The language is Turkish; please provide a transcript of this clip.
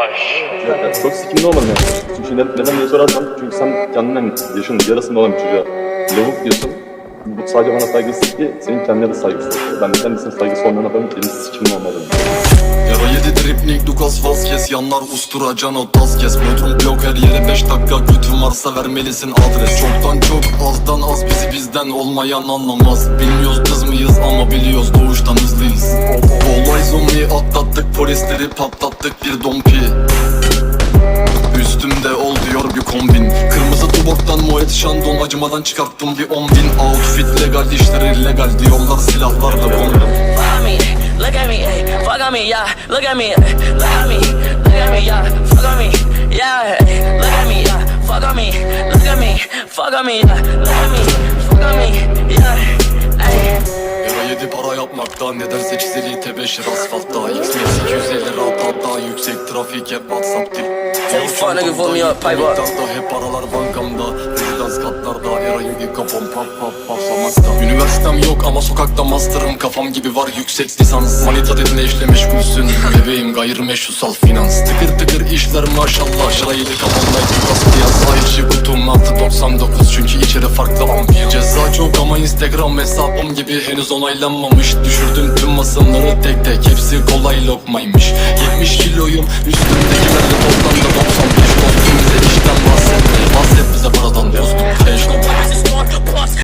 Yavaş. Yani çok sikimli olmadım yani. Çünkü neden, neden diye sorarsan çünkü sen kendinden yaşın yarısında olan bir çocuğa lavuk diyorsun. Bu sadece bana saygısızlık değil, senin kendine de saygısızlık. Ben de kendisine saygısı olmayan adamın benim sikimli olmadım. Yara yedi dripling Lucas Vazquez Yanlar ustura Cano Tazkes Bodrum blok her yere 5 dakika Götün varsa vermelisin adres Çoktan çok azdan az bizi bizden olmayan anlamaz Bilmiyoruz kız mıyız ama biliyoruz doğuştan hızlıyız polisleri patlattık bir dompi Üstümde ol diyor bir kombin Kırmızı tuborgdan Moet Chandon Acımadan çıkarttım bir on bin Outfit legal işler illegal diyorlar silahlarla bomba Fuck me, look at me, fuck on me, yeah. Look at me, look at me, look at me, yeah. Fuck on me, yeah. Look at me, yeah. Fuck on me, look at me, fuck on me, yeah. Look at me, fuck on me, yeah. Euro 7 para yapmakta ne derse çizili 5 lira asfaltta Yüksek 250 rahat hatta yüksek trafik hep whatsapp tip Thanks for nigga for me up, pipe up Hep paralar bankamda. Residans katlarda her ay yugi kafam pap pap paplamakta Üniversitem yok ama sokakta master'ım Kafam gibi var yüksek lisans. Manita dedin işle meşgulsün Bebeğim gayrimeşrusal finans. Tıkır tıkır işler maşallah. Şarayeli kafamda bir kastiyaz Sahip 99 çünkü içeri farklı ambiye Ceza çok ama instagram hesabım gibi henüz onaylanmamış. Düşürdüm tüm masamları tek tek. Hepsi kolay lokmaymış. 70 kiloyum üstümdekilerle toplamda